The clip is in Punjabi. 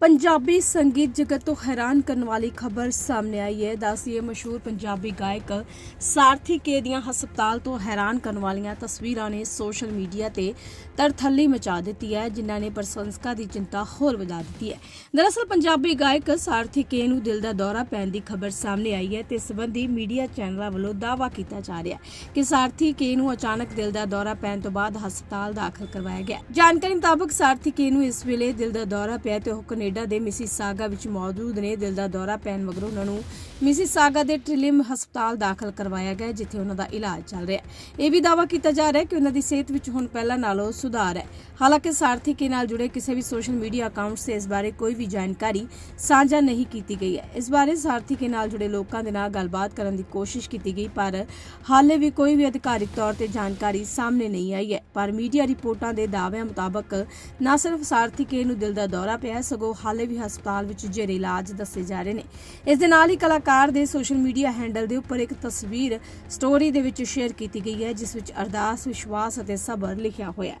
ਪੰਜਾਬੀ ਸੰਗੀਤ ਜਗਤ ਤੋਂ ਹੈਰਾਨ ਕਰਨ ਵਾਲੀ ਖਬਰ ਸਾਹਮਣੇ ਆਈ ਹੈ। ਦੱਸੀਏ ਮਸ਼ਹੂਰ ਪੰਜਾਬੀ ਗਾਇਕ ਸਾਰਥੀ ਕੇ ਦੀਆਂ ਹਸਪਤਾਲ ਤੋਂ ਹੈਰਾਨ ਕਰਨ ਵਾਲੀਆਂ ਤਸਵੀਰਾਂ ਨੇ ਸੋਸ਼ਲ ਮੀਡੀਆ ਤੇ ਤਰਥੱਲੀ ਮਚਾ ਦਿੱਤੀ ਹੈ, ਜਿਨ੍ਹਾਂ ਨੇ ਪ੍ਰਸ਼ੰਸਕਾਂ ਦੀ ਚਿੰਤਾ ਹੋਰ ਵਧਾ ਦਿੱਤੀ ਹੈ। ਦਰਅਸਲ, ਪੰਜਾਬੀ ਗਾਇਕ ਸਾਰਥੀ ਕੇ ਨੂੰ ਦਿਲ ਦਾ ਦੌਰਾ ਪੈਣ ਦੀ ਖਬਰ ਸਾਹਮਣੇ ਆਈ ਹੈ ਤੇ ਇਸ ਸੰਬੰਧੀ ਮੀਡੀਆ ਚੈਨਲਾਂ ਵੱਲੋਂ ਦਾਅਵਾ ਕੀਤਾ ਜਾ ਰਿਹਾ ਹੈ ਕਿ ਸਾਰਥੀ ਕੇ ਨੂੰ ਅਚਾਨਕ ਦਿਲ ਦਾ ਦੌਰਾ ਪੈਣ ਤੋਂ ਬਾਅਦ ਹਸਪਤਾਲ ਦਾਖਲ ਕਰਵਾਇਆ ਗਿਆ ਜਾਣਕਾਰੀ ਮੁਤਾਬਕ, ਸਾਰਥੀ ਕੇ ਨੂੰ ਇਸ ਵੇਲੇ ਦਿਲ ਦਾ ਦੌਰਾ ਪਿਆ ਤੇ ਉਹ ਕੈਨੇਡਾ ਦੇ ਮਿਸੀਸਾਗਾ ਵਿੱਚ ਮੌਜੂਦ ਨੇ। ਦਿਲ ਦਾ ਦੌਰਾ ਪੈਣ ਮਗਰੋਂ ਉਹਨਾਂ ਨੂੰ ਮਿਸੀਸਾਗਾ ਦੇ ਟ੍ਰਿਲਿਮ ਹਸਪਤਾਲ ਦਾਖਲ ਕਰਵਾਇਆ ਗਿਆ ਜਿੱਥੇ ਉਹਨਾਂ ਦਾ ਇਲਾਜ ਚੱਲ ਰਿਹਾ ਹੈ। ਇਹ ਵੀ ਦਾਅਵਾ ਕੀਤਾ ਜਾ ਰਿਹਾ ਹੈ ਕਿ ਉਹਨਾਂ ਦੀ ਸਿਹਤ ਵਿੱਚ ਹੁਣ ਪਹਿਲਾਂ ਨਾਲੋਂ ਸੁਧਾਰ ਹੈ। ਹਾਲਾਂਕਿ ਸਾਰਥੀ ਕੇ ਨਾਲ ਜੁੜੇ ਕਿਸੇ ਵੀ ਸੋਸ਼ਲ ਮੀਡੀਆ ਅਕਾਊਂਟਸ ਤੇ ਇਸ ਬਾਰੇ ਕੋਈ ਵੀ ਜਾਣਕਾਰੀ ਸਾਂਝਾ ਨਹੀਂ ਕੀਤੀ ਗਈ ਹੈ। ਇਸ ਬਾਰੇ ਸਾਰਥੀ ਕੇ ਨਾਲ ਜੁੜੇ ਲੋਕਾਂ ਦੇ ਨਾਲ ਗੱਲਬਾਤ ਕਰਨ ਦੀ ਕੋਸ਼ਿਸ਼ ਕੀਤੀ ਗਈ, ਪਰ ਹਾਲੇ ਵੀ ਕੋਈ ਵੀ ਅਧਿਕਾਰਿਕ ਤੌਰ ਤੇ ਜਾਣਕਾਰੀ ਸਾਹਮਣੇ ਨਹੀਂ ਆਈ ਹੈ। ਪਰ ਮੀਡੀਆ ਰਿਪੋਰਟਾਂ ਦੇ ਦਾਅਵਿਆਂ ਮੁਤਾਬਕ ਨਾ ਸਿਰਫ ਸਾਰਥੀ ਕੇ ਨੂੰ ਦਿਲ ਦਾ ਦੌਰਾ ਪਿਆ ਸਗੋਂ ਹਾਲੇ ਵੀ ਹਸਪਤਾਲ ਵਿੱਚ ਜੇਰੇ ਇਲਾਜ ਦੱਸੇ ਜਾ ਰਹੇ ਨੇ। ਇਸ ਦੇ ਨਾਲ ਹੀ ਕਲਾਕਾਰ ਦੇ ਸੋਸ਼ਲ ਮੀਡੀਆ ਹੈਂਡਲ ਦੇ ਉੱਪਰ ਇੱਕ ਤਸਵੀਰ ਸਟੋਰੀ ਦੇ ਵਿੱਚ ਸ਼ੇਅਰ ਕੀਤੀ ਗਈ ਹੈ, ਜਿਸ ਵਿੱਚ ਅਰਦਾਸ, ਵਿਸ਼ਵਾਸ ਅਤੇ ਸਬਰ ਲਿਖਿਆ ਹੋਇਆ ਹੈ।